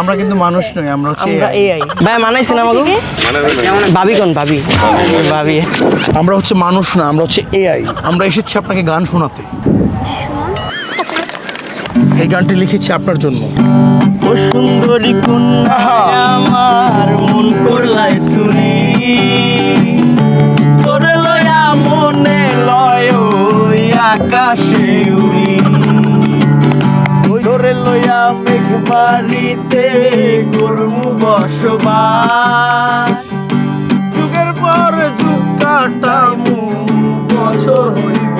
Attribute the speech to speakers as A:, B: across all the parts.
A: আমরা কিন্তু মানুষ নই আমরা হচ্ছে
B: এআই ভাই মানাইছেন আমাকে? ভাবি কোন ভাবি? ভাবি।
A: আমরা হচ্ছে মানুষ না আমরা হচ্ছে এআই আমরা এসেছি আপনাকে গান শোনাতে। এই গানটি লিখেছি আপনার জন্য।
B: ও সুন্দরী কন্যা আমার মন করলাই শুনি। তোরে লয়া মনে লয় ওই আকাশে উড়ি। মেঘ বাড়িতে বসবাস। যুগের পর যুগ কাটামু বছর হইব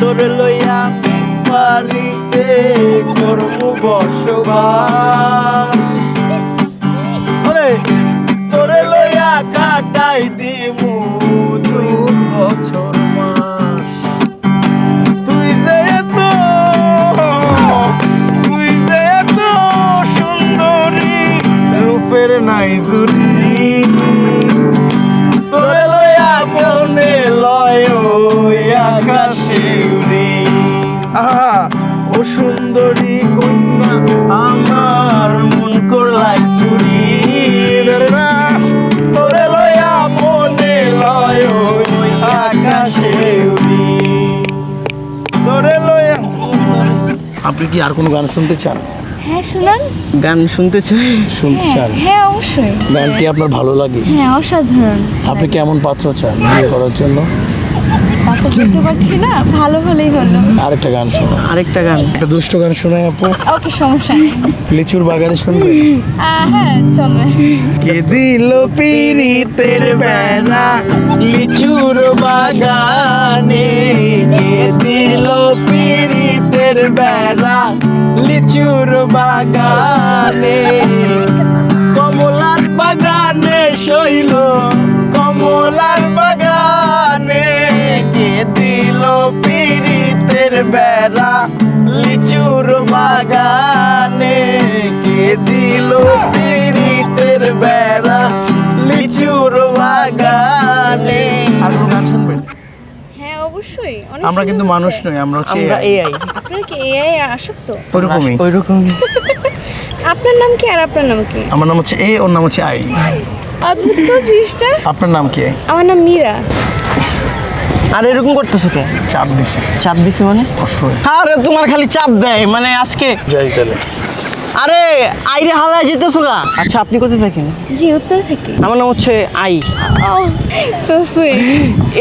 B: তোর লইয়া বাড়িতে করব বসবাস। জুড়ি তোরে লয়া মনে লয় আকাশে আহা, ও সুন্দরী কন্যা, আমার মন করলাই চুরি। তোরে লয়া আকাশে উড়ি। তোরে
A: আপনি কি আর কোনো গান শুনতে চান?
C: হ্যাঁ শুনুন।
B: গান শুনতে চাই?
A: শুনতে চান?
C: হ্যাঁ অবশ্যই।
A: গানটি আপনার ভালো লাগে?
C: হ্যাঁ অসাধারণ।
A: আপনি কেমন পাত্র চান বিয়ে করার জন্য?
C: না ভালো হলেই হলো।
A: আরেকটা গান শোনো।
B: আরেকটা গান।
A: একটা দুষ্ট গান শোনাই আপু।
C: ওকে সমস্যা
A: লিচুর বাগানে শুনবে?
C: হ্যাঁ চলবে।
B: কে দিল পিরিতের বেড়া লিচুর বাগানে? কে দিল পিরিতের বেড়া লিচুর বাগানে, কমলার বাগানে শৈল, কমলার বাগানে কে দিল পিরিতের বেড়া? লিচুর বাগানে কে দিল পিরিতের
A: আমরা কিন্তু মানুষ নই আমরা হচ্ছে
B: আমরা
A: AI
B: এআই
C: আপনার কি এআই আসক্ত?
A: ওইরকমই।
B: ওইরকমই।
C: আপনার নাম কি আর আপনার নাম কি?
A: আমার নাম হচ্ছে এ ওর নাম হচ্ছে আই
C: অদ্ভুত তো জিনিসটা।
A: আপনার নাম কি?
C: আমার নাম মীরা।
B: আর এরকম করতেছো কে?
A: চাপ দিছে।
B: চাপ দিছে মানে?
A: অবশ্যই
B: আরে তোমার খালি চাপ দেয় মানে আজকে
A: যাই তাহলে।
B: আরে আইরে হালায় যেতেছো গা। আচ্ছা আপনি কোথায় থাকেন?
C: জি উত্তর থেকে।
B: আমার নাম হচ্ছে আই।
C: সো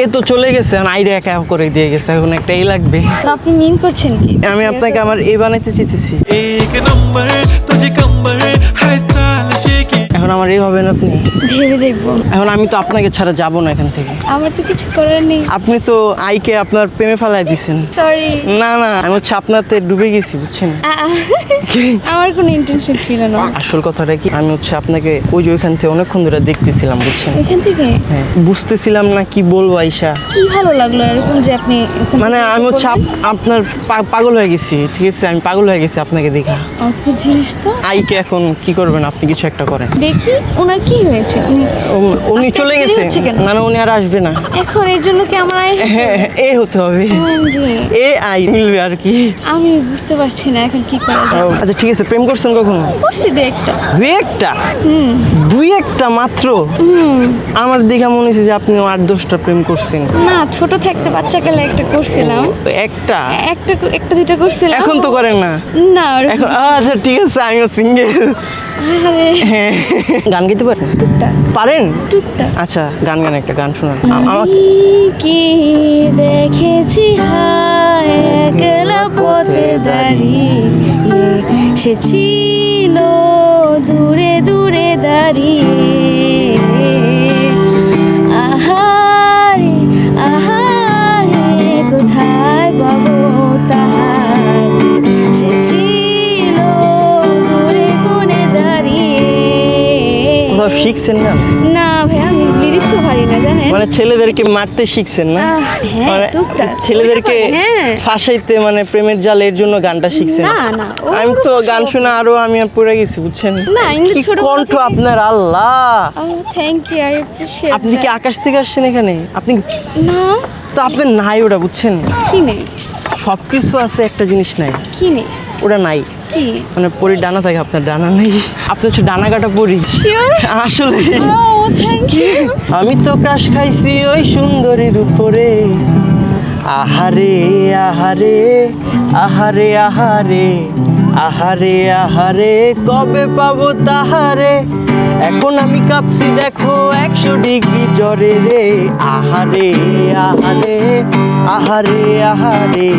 B: এ তো চলে গেছে আর আইরে একা করে দিয়ে গেছে এখন একটাই লাগবে।
C: আপনি মিন করছেন কি?
B: আমি আপনাকে আমার এ বানাইতে
D: চাইতেছি। এক নম্বর তুজি কম্বর হাই চালা
B: এখন আমার এই হবেন আপনি?
C: ভেবে দেখব।
B: এখন আমি তো আপনাকে ছাড়া যাব না এখান থেকে।
C: আমার তো কিছু করার নেই।
B: আপনি তো আইকে আপনার প্রেমে ফেলাই দিছেন।
C: সরি
B: না না আমি হচ্ছে আপনাতে ডুবে গেছি বুঝছেন?
C: আমার কোনো ইন্টেনশন ছিল না।
B: আসল কথাটা কি? আমি হচ্ছে আপনাকে ওই যে ওইখান থেকে অনেকক্ষণ ধরে দেখতেছিলাম বুঝছেন?
C: এখান থেকে?
B: হ্যাঁ। বুঝতেছিলাম না কি বলব আইসা।
C: কি ভালো লাগল এরকম যে আপনি
B: মানে আমি হচ্ছে আপনার পাগল হয়ে গেছি ঠিক আছে? আমি পাগল হয়ে গেছি আপনাকে দেখা।
C: জিনিস তো।
B: আইকে এখন কি করবেন? আপনি কিছু একটা করেন।
C: দেখি ওনার কি হয়েছে? উনি
B: উনি চলে গেছে? না না উনি আর আসবে না।
C: এখন এর জন্য কি আমার
B: হ্যাঁ এ হতে হবে। এ আই মিলবে আর কি।
C: আমি বুঝতে পারছি না এখন কি করা যায়।
B: আচ্ছা ঠিক আছে প্রেম করছেন কখনো?
C: করছি দু একটা।
B: দুই একটা?
C: হুম।
B: দুই একটা মাত্র? আমার দেখা মনে হচ্ছে যে আপনি আট দশটা প্রেম করছেন।
C: না ছোট থাকতে বাচ্চাকালে একটা করছিলাম।
B: একটা?
C: একটা একটা দুইটা করছিলাম।
B: এখন তো করেন না।
C: না
B: এখন আচ্ছা ঠিক আছে আমিও সিঙ্গেল গান গাইতে পারেন? পারেন আচ্ছা গান গান একটা গান শোনান। আমাকে
C: আমি কি দেখেছি হায় একলা পথে দাঁড়িয়ে? সে ছিল দূরে দূরে দাঁড়িয়ে।
B: শিখছেন না?
C: না ভাই আমি লিরিক্সও পারি না জানেন?
B: মানে ছেলেদেরকে মারতে শিখছেন না?
C: হ্যাঁ,
B: মানে ছেলেদেরকে
C: হ্যাঁ।
B: ফাঁসাইতে মানে প্রেমের জাল এর জন্য গানটা শিখছেন?
C: না, না,
B: আমি তো গান শুনে আরও আমি আর পড়ে গেছি বুঝছেন?
C: না, ইংলিশ ছোটবেলা
B: কণ্ঠ আপনার Allah!
C: Thank you I appreciate
B: আপনি কি আকাশ থেকে আসছেন এখানে? আপনি
C: না।
B: তো আপনার নাই ওটা বুঝছেন?
C: কি নেই?
B: সব কিছু আছে একটা জিনিস নাই।
C: কি নেই?
B: ওটা নাই।
C: কি?
B: মানে পরির ডানা থাকে আপনার ডানা নেই। আপনি হচ্ছে ডানা কাটা পরি আসলে।
C: ইউ
B: আমি তো ক্রাশ খাইছি ওই সুন্দরীর উপরে। আহারে আহারে আহারে আহারে আহারে আহারে কবে পাবো তাহারে? এখন আমি কাঁপছি দেখো একশো ডিগ্রি জ্বরে রে। আহারে আহারে আহারে আহারে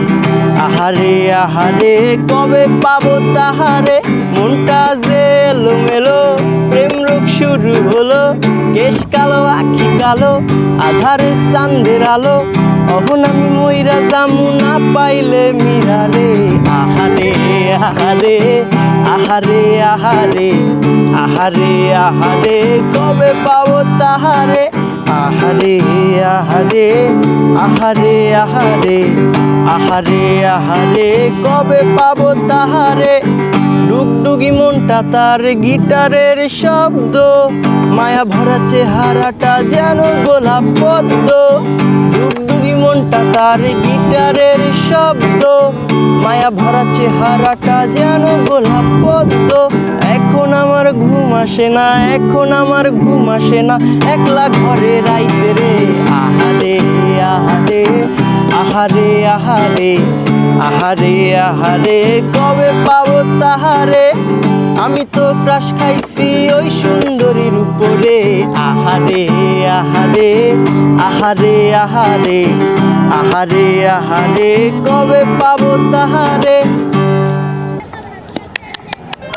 B: আহারে আহারে, কবে পাবো তাহারে? মনটা যে এলোমেলো, প্রেম রোগ শুরু হলো, কেশ কালো, আখি কালো, আধারে চান্দের আলো। অহন আমি ময়রা জামু না পাইলে মিরারে। আহারে আহারে আহারে আহারে আহারে আহারে, কবে পাবো তাহারে? আহারে আহারে আহারে আহারে আহারে আহারে, কবে পাবো তাহারে? ডুগডুগি মনটা তার গিটারের শব্দ। মায়া ভরা চেহারাটা যেন গোলাপ পদ্ম। ডুগডুগি মনটা তার গিটারের শব্দ। মায়া ভরা চেহারাটা যেন গোলাপ পদ্ম। এখন আমার ঘুম আসে না, এখন আমার ঘুম আসে না। একলা ঘরে রাইতে রে, আহারে আহারে। আহারে আহারে আহারে আহারে, কবে পাবো তাহারে? আমি তো ক্রাশ খাইছি ওই সুন্দরীর উপরে আহারে আহারে আহারে আহারে আহারে আহারে, কবে পাবো তাহারে?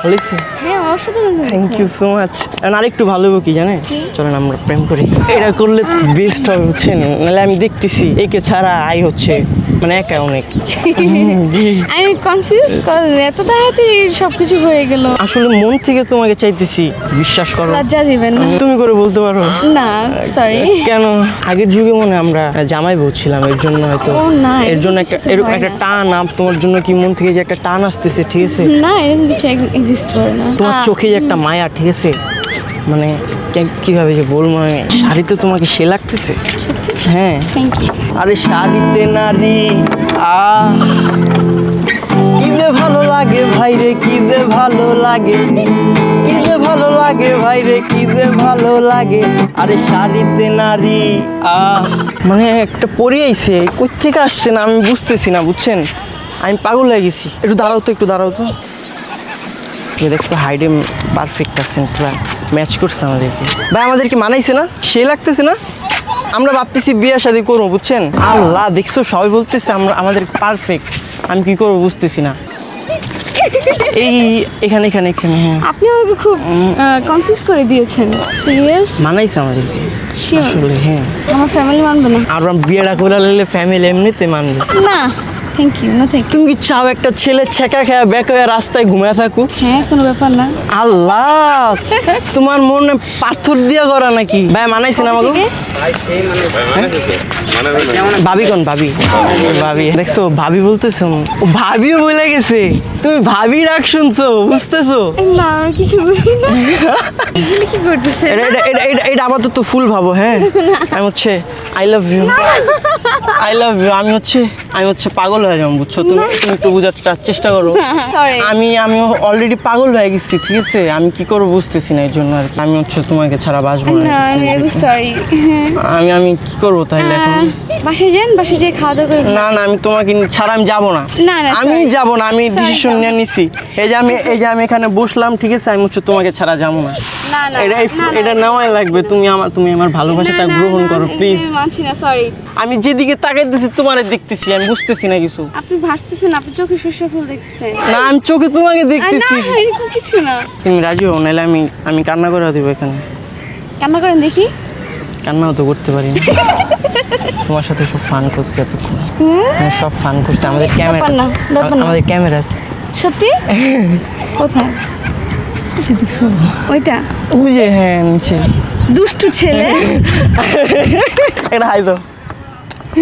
B: হয়েছে
C: হ্যাঁ অসাধারণ
B: থ্যাংক ইউ সো মাচ আর আরেকটু ভালো হব কি জানে চলেন আমরা প্রেম করি। এটা করলে বেস্ট হবে বুঝছেন নাহলে আমি দেখতেছি একে ছাড়া আয় হচ্ছে। মানে একা অনেক।
C: আমি কনফিউজ এত তাড়াতাড়ি সবকিছু হয়ে গেল।
B: আসলে মন থেকে তোমাকে চাইতেছি বিশ্বাস করো।
C: লজ্জা দিবেন না।
B: তুমি করে বলতে পারো।
C: না সরি
B: কেন? আগের যুগে মনে আমরা জামাই বউ ছিলাম এর জন্য হয়তো এর জন্য একটা এরকম একটা টান আপ তোমার জন্য কি মন থেকে যে একটা টান আসতেছে ঠিক আছে?
C: না এরকম কিছু এক্সিস্ট করে না।
B: তোমার চোখে যে একটা মায়া ঠিক আছে? মানে কীভাবে যে বলব আমি শাড়িতে তোমাকে সে লাগতেছে? হ্যাঁ। আরে শাড়িতে নারী আ। কি যে ভালো লাগে ভাই রে কি যে ভালো লাগে। কি যে ভালো লাগে ভাই রে কি যে ভালো লাগে। আরে শাড়িতে নারী আ। মানে একটা পরি আইছে কই থেকে আসছে না আমি বুঝতেছি না বুঝছেন? আমি পাগল হয়ে গেছি। একটু দাঁড়াও তো একটু দাঁড়াও তো। এ দেখছ হাইডে পারফেক্ট আছেন পুরা ম্যাচ করছে আমাদেরকে। ভাই আমাদেরকে মানাইছে না? সে লাগতেছে না? আমরা ভাবতেছি বিয়ে শাদি করব বুঝছেন? আল্লাহ দেখছ সবাই বলতেছে আমরা আমাদের পারফেক্ট আমি কি করব বুঝতেছি না। এই এখানে এখানে এখানে হ্যাঁ।
C: আপনি আমাকে খুব কনফিউজ করে দিয়েছেন। সিরিয়াস
B: মানাইছে
C: আমাদের।
B: আসলে হ্যাঁ।
C: আমার ফ্যামিলি মানবে না।
B: আর বিয়েটা করে ফ্যামিলি এমনিতে মানবে।
C: না। থ্যাংক ইউ না থ্যাংক ইউ
B: তুমি কি চাও একটা ছেলে ছেঁকা খেয়া ব্যাক হয়ে রাস্তায় ঘুমায় থাকুক?
C: হ্যাঁ কোনো ব্যাপার না।
B: আল্লাহ! তোমার মনে পাথর দিয়া করা নাকি? ভাই মানাইছে না আমাকে? ভাবি কোন ভাবি? ভাবি। দেখছ ভাবি বলতেছো। ভাবিও বলে গেছে। তুমি ভাবি ডাক শুনছো বুঝতেছো?
C: না কিছু বুঝি না। কি করতেছে?
B: এটা এটা এটা এটা এটা আপাতত ফুল ভাবো হ্যাঁ? আমি হচ্ছে I love you I love you আমি হচ্ছে আমি হচ্ছে পাগল হয়ে যাব বুঝছ? তুমি তুমি একটু বোঝার চেষ্টা করো। আমি আমি অলরেডি পাগল হয়ে গেছি ঠিক আছে? আমি কি করব বুঝতেছি না এর জন্য আর কি। আমি হচ্ছে তোমাকে ছাড়া বাসবো
C: না। আমি সরি
B: আমি আমি কি করব তাহলে এখন?
C: বাসায় যান বাসায় যেয়ে খাওয়া দাওয়া করে
B: না না আমি তোমাকে ছাড়া আমি যাব না। আমি. যাব না আমি ডিসিশন নিয়ে নিছি। এই যে আমি এই যে আমি এখানে বসলাম ঠিক আছে? আমি হচ্ছে তোমাকে ছাড়া যাব না। এটা নেওয়াই লাগবে। তুমি আমার তুমি আমার ভালোবাসাটা গ্রহণ করো প্লিজ
C: আমি
B: যেদিকে তাকাইতেছি তোমার দেখতেছি আমি বুঝতেছি না কিছু।
C: আপনি ভাসতেছেন আপনি চোখে শস্য ফুল দেখতেছেন।
B: না আমি চোখে তোমাকে
C: আর না এরকম কিছু না।
B: তুমি রাজি হও নাহলে আমি আমি কান্না করে দিব এখানে।
C: কান্না করেন দেখি।
B: কান্নাও তো করতে পারি না। তোমার সাথে সব ফান করছি এতক্ষণ। আমি সব ফান করছি। আমাদের ক্যামেরা
C: না,
B: আমাদের ক্যামেরা আছে।
C: সত্যি? কোথায়? ওইটা?
B: ওই যে হ্যাঁ নিচে।
C: দুষ্টু ছেলে।
B: এটা হাই দাও।